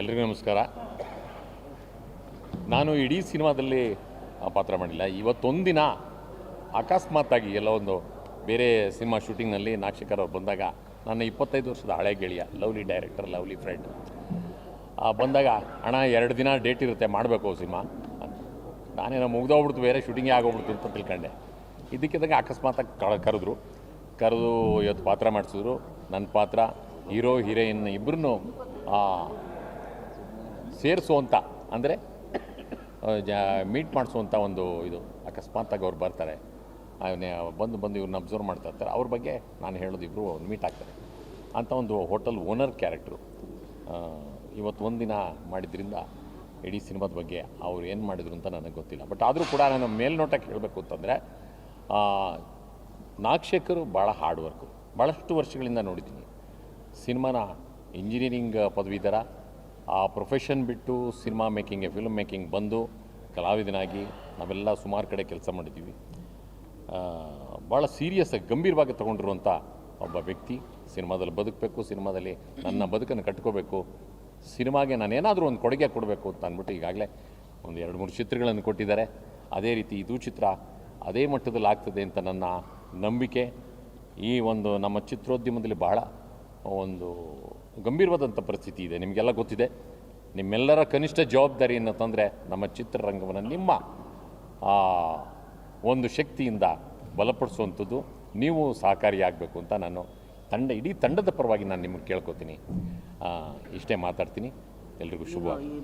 ಎಲ್ರಿಗೂ ನಮಸ್ಕಾರ. ನಾನು ಇಡೀ ಸಿನಿಮಾದಲ್ಲಿ ಪಾತ್ರ ಮಾಡಿಲ್ಲ. ಇವತ್ತೊಂದಿನ ಅಕಸ್ಮಾತ್ತಾಗಿ ಎಲ್ಲೋ ಒಂದು ಬೇರೆ ಸಿನಿಮಾ ಶೂಟಿಂಗ್ನಲ್ಲಿ ನಾಗಶೇಖರ್ ಅವ್ರು ಬಂದಾಗ, ನನ್ನ ಇಪ್ಪತ್ತೈದು ವರ್ಷದ ಹಳೆ ಗೆಳೆಯ, ಲವ್ಲಿ ಡೈರೆಕ್ಟರ್, ಲವ್ಲಿ ಫ್ರೆಂಡ್ ಬಂದಾಗ, ಅಣ್ಣ, ಎರಡು ದಿನ ಡೇಟ್ ಇರುತ್ತೆ, ಮಾಡಬೇಕು ಸಿನಿಮಾ? ನಾನೇನೋ ಮುಗ್ದೋಗ್ಬಿಡ್ತು, ಬೇರೆ ಶೂಟಿಂಗೇ ಆಗೋಗ್ಬಿಡ್ತು ಅಂತ ತಿಳ್ಕೊಂಡೆ. ಇದಕ್ಕಿದ್ದಾಗ ಅಕಸ್ಮಾತಾಗಿ ಕರೆದ್ರು. ಕರೆದು ಇವತ್ತು ಪಾತ್ರ ಮಾಡಿಸಿದ್ರು. ನನ್ನ ಪಾತ್ರ ಹೀರೋ, ಹೀರೋಯಿನ್ ಇಬ್ಬರನ್ನು ಸೇರಿಸುವಂಥ ಅಂದರೆ ಜ ಮೀಟ್ ಮಾಡಿಸುವಂಥ ಒಂದು ಇದು ಅಕಸ್ಮಾತಾಗಿ ಅವ್ರು ಬರ್ತಾರೆ. ಅವನೇ, ಬಂದು ಬಂದು ಇವ್ರನ್ನ ಅಬ್ಸರ್ವ್ ಮಾಡ್ತಾ ಇರ್ತಾರೆ. ಅವ್ರ ಬಗ್ಗೆ ನಾನು ಹೇಳೋದು ಇಬ್ಬರು ಮೀಟ್ ಆಗ್ತಾರೆ. ಅಂತ ಒಂದು ಹೋಟೆಲ್ ಓನರ್ ಕ್ಯಾರೆಕ್ಟ್ರು ಇವತ್ತು ಒಂದಿನ ಮಾಡಿದ್ರಿಂದ ಇಡೀ ಸಿನಿಮಾದ ಬಗ್ಗೆ ಅವ್ರು ಏನು ಮಾಡಿದ್ರು ಅಂತ ನನಗೆ ಗೊತ್ತಿಲ್ಲ. ಬಟ್ ಆದರೂ ಕೂಡ ನಾನು ಮೇಲ್ನೋಟಕ್ಕೆ ಹೇಳಬೇಕು ಅಂತಂದರೆ ನಾಗಶೇಖರು ಭಾಳ ಹಾರ್ಡ್ ವರ್ಕು ಭಾಳಷ್ಟು ವರ್ಷಗಳಿಂದ ನೋಡಿದ್ದೀನಿ. ಸಿನಿಮಾನ ಇಂಜಿನಿಯರಿಂಗ್ ಪದವೀಧರ, ಆ ಪ್ರೊಫೆಷನ್ ಬಿಟ್ಟು ಸಿನಿಮಾ ಮೇಕಿಂಗ್ಗೆ ಫಿಲ್ಮ್ ಮೇಕಿಂಗ್ ಬಂದು ಕಲಾವಿದನಾಗಿ ನಾವೆಲ್ಲ ಸುಮಾರು ಕಡೆ ಕೆಲಸ ಮಾಡಿದ್ದೀವಿ. ಭಾಳ ಸೀರಿಯಸ್ಸಾಗಿ ಗಂಭೀರವಾಗಿ ತಗೊಂಡಿರುವಂಥ ಒಬ್ಬ ವ್ಯಕ್ತಿ ಸಿನಿಮಾದಲ್ಲಿ ಬದುಕಬೇಕು, ಸಿನಿಮಾದಲ್ಲಿ ನನ್ನ ಬದುಕನ್ನು ಕಟ್ಕೋಬೇಕು, ಸಿನಿಮಾಗೆ ನಾನೇನಾದರೂ ಒಂದು ಕೊಡುಗೆ ಕೊಡಬೇಕು ಅಂತ ಅಂದ್ಬಿಟ್ಟು ಈಗಾಗಲೇ ಒಂದು ಎರಡು, ಮೂರು ಚಿತ್ರಗಳನ್ನು ಕೊಟ್ಟಿದ್ದಾರೆ. ಅದೇ ರೀತಿ ಇದು ಚಿತ್ರ ಅದೇ ಮಟ್ಟದಲ್ಲಿ ಆಗ್ತದೆ ಅಂತ ನನ್ನ ನಂಬಿಕೆ. ಈ ಒಂದು ನಮ್ಮ ಚಿತ್ರೋದ್ಯಮದಲ್ಲಿ ಬಹಳ ಒಂದು ಗಂಭೀರವಾದಂಥ ಪರಿಸ್ಥಿತಿ ಇದೆ. ನಿಮಗೆಲ್ಲ ಗೊತ್ತಿದೆ, ನಿಮ್ಮೆಲ್ಲರ ಕನಿಷ್ಠ ಜವಾಬ್ದಾರಿಯನ್ನು ತಂದರೆ ನಮ್ಮ ಚಿತ್ರರಂಗವನ್ನು ನಿಮ್ಮ ಒಂದು ಶಕ್ತಿಯಿಂದ ಬಲಪಡಿಸುವಂಥದ್ದು ನೀವು ಸಹಕಾರಿಯಾಗಬೇಕು ಅಂತ ನಾನು ತಂಡ, ಇಡೀ ತಂಡದ ಪರವಾಗಿ ನಾನು ನಿಮಗೆ ಕೇಳ್ಕೊತೀನಿ. ಇಷ್ಟೇ ಮಾತಾಡ್ತೀನಿ. ಎಲ್ರಿಗೂ ಶುಭ.